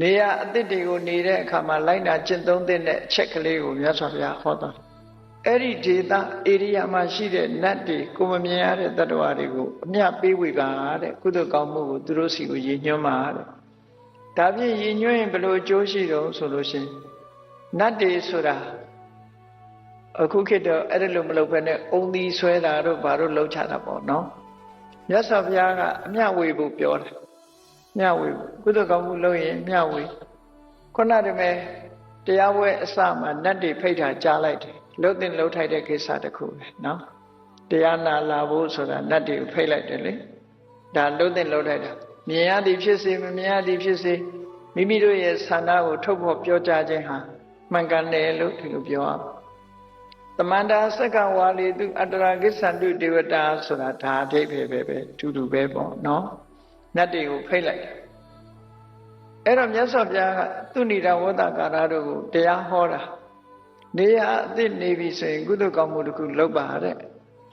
နေရအသစ်တွေကိုနေတဲ့အခါမှာလိုက်နာကျင့်သုံးတဲ့အချက်ကလေးကိုမြတ်စွာဘုရားဟောတာအဲ့ဒီဒေသဧရိယာမှာရှိတဲ့နတ်တွေကိုမမြင်ရတဲ့တ attva တွေကိုအမြပေးဝေပါတဲ့ကုသိုလ်ကောင်းမှုကိုသူတို့စီကိုရည်ညွှန်းပါတဲ့ဒါဖြင့်ရည်ညွှန်းရင်ဘယ်လိုအကျိုးရှိတော့ဆိုလို့ရှိရင်နတ်တွေဆိုတာအခုခေတ်တော့အဲ့ဒါလိုမလုပ်ဘဲနဲ့အုံသီးဆွဲတာတို့ဘာတို့လှုပ်ချတာပေါ့နော်မြတ်စွာဘုရားကအမြဝေဖို့ပြောတယ် မျှဝေဖို့ကုသိုလ်ကောင်းမှုလုပ်ရင်မျှဝေခုနတည်းမဲ့တရားပွဲအစမှာနတ်တွေဖိတ်တာကြားလိုက်တယ်လှုပ်တင်လှုပ်ထိုက်တဲ့ကိစ္စတစ်ခုပဲနော်တရားနာလာဖို့ဆိုတာနတ်တွေကိုဖိတ်လိုက်တယ်လေဒါလှုပ်တင်လှုပ်ထိုက်တာမြင်ရသည်ဖြစ်စေမမြင်ရသည်ဖြစ်စေမိမိတို့ရဲ့ဆန္ဒကိုထုတ်ဖော်ပြောကြားခြင်းဟာမှန်ကန်တယ်လို့ဒီလိုပြောရအောင်တမန္တာစက္ကဝါလီတုအတ္တရာကိစ္ဆန္တုဒေဝတာဆိုတာဒါအဓိပ္ပာယ်ပဲပဲတူတူပဲပေါ့နော် နတ်တွေကိုဖိတ်လိုက်တယ်အဲ့တော့မြတ်စွာဘုရားကသူဏိဒဝတ္တကာရတို့ကိုတရားဟောတာနေရအသစ်နေပြီဆိုရင်ကုသကောင်းမှုတစ်ခုလုပ်ပါတဲ့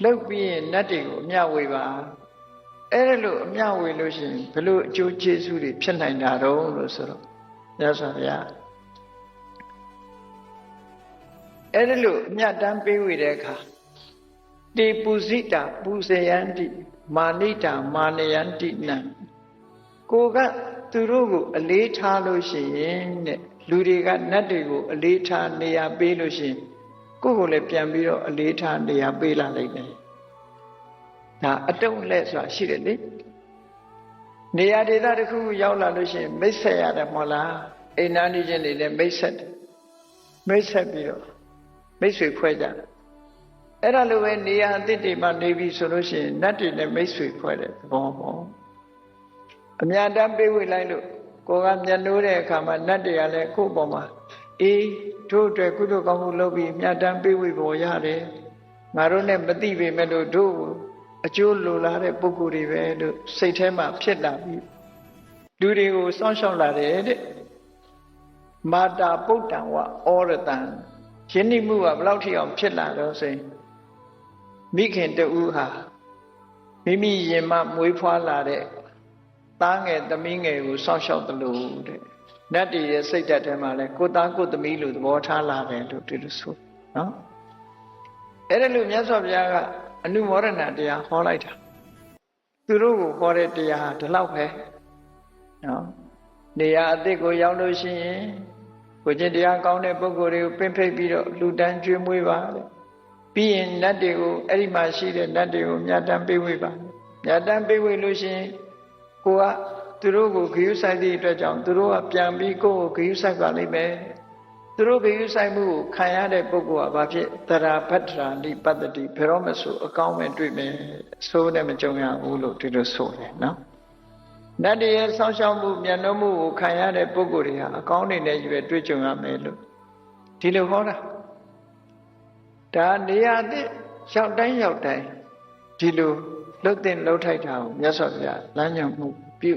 လုပ်ပြီးရင်နတ်တွေကိုအမျှဝေပါအဲ့ဒါလို့အမျှဝေလို့ရှိရင်ဘလို့အကျိုးကျေးဇူးတွေဖြစ်နိုင်တာတော့လို့ဆိုတော့မြတ်စွာဘုရားအဲ့ဒါလို့အမျှတမ်းပေးဝေတဲ့အခါတေပုဇိတာပူဇယန္တိမာနိတာမာနယန္တိနံ ကိုကသူတို့ကိုအလေးထားလို့ရှိရင်တဲ့လူတွေကနတ်တွေကိုအလေးထားနေရာပေးလို့ရှိရင်ကိုယ့်ကိုလည်းပြန်ပြီးတော့အလေးထားနေရာပေးလာလိုက်တယ်ဒါအတုံးလက်ဆိုတာရှိတယ်လေနေရာဒေသတစ်ခုခုရောက်လာလို့ရှိရင်မိတ်ဆက်ရတယ်မဟုတ်လားအိမ်နာနေချင်းတွေလည်းမိတ်ဆက်တယ်မိတ်ဆက်ပြီးတော့မိတ်ဆွေဖွဲ့ကြတယ်အဲ့ဒါလိုပဲနေရာအသစ်တွေမှာနေပြီဆိုလို့ရှိရင်နတ်တွေနဲ့မိတ်ဆွေဖွဲ့တဲ့သဘောပေါ့ အများတမ်းပေးဝေလိုက်လို့ကိုကမျက်နှိုးတဲ့အခါမှာနတ်တွေကလည်းကိုယ့်ပေါ်မှာအေးတို့အတွက်ကုသိုလ်ကောင်းမှုလုပ်ပြီးမြတ်တမ်းပေးဝေပေါ်ရတယ်ငါတို့နဲ့မသိပေမဲ့လို့တို့အကျိုးလိုလားတဲ့ပုဂ္ဂိုလ်တွေပဲလို့စိတ်ထဲမှာဖြစ်လာပြီးလူတွေကိုစောင့်ရှောက်လာတယ်တဲ့မာတာပုတ္တံဝဩရတံယဉ်နိမှုကဘယ်လောက်ထိအောင်ဖြစ်လာတော့ဆိုရင်မိခင်တူဟာမိမိရင်မမွေးဖွားလာတဲ့ သားငယ်သမီးငယ်ကိုစောင့်ရှောက်တယ်လို့တဲ့နတ်တည်ရဲ့စိတ်ဓာတ်ထဲမှာလဲကိုသားကိုသမီးလို့သဘောထားလာတယ်လို့ဒီလိုဆိုနော်အဲ့ဒါလို့မြတ်စွာဘုရားကအနုမောဒနာတရားဟောလိုက်တာသူတို့ကိုဟောတဲ့တရားဟာဒီလောက်ပဲနော်နေရာအသစ်ကိုရောက်လို့ရှိရင်ကိုကျင့်တရားကောင်းတဲ့ပုဂ္ဂိုလ်တွေကိုပင့်ဖိတ်ပြီးတော့လူတန်းကျွေးမွေးပါတဲ့ပြီးရင်နတ်တွေကိုအဲ့ဒီမှာရှိတဲ့နတ်တွေကိုမြတ်တမ်းပေးဝေပါမြတ်တမ်းပေးဝေလို့ရှိရင် ကိုကသူတို့ကိုဂယုဆိုင်သည့်အတွက်ကြောင့်သူတို့ကပြန်ပြီးကိုယ့်ကိုဂယုဆိုင်ပါလိမ့်မယ်သူတို့ဂယုဆိုင်မှုကိုခံရတဲ့ပုဂ္ဂိုလ်ကဘာဖြစ်တရာဘတ္တရာနိပတ္တိဘယ်တော့မှဆိုအကောင်းမဲ့တွေ့မယ်ဆိုးနဲ့မကြုံရဘူးလို့ဒီလိုဆိုတယ်နော်နတ်တည်းရဲ့ဆောင်းရှောက်မှုမျက်နှာမှုကိုခံရတဲ့ပုဂ္ဂိုလ်တွေဟာအကောင်းတွေနဲ့ရွယ်တွေ့ကြုံရမယ်လို့ဒီလိုဟောတာဒါနေရာသစ်ရောက်တိုင်းရောက်တိုင်း ဒီလိုလှုပ်တဲ့လှုပ်ထိုက်တာကိုမြတ်စွာဘုရားလမ်းညွှန်မှုပြု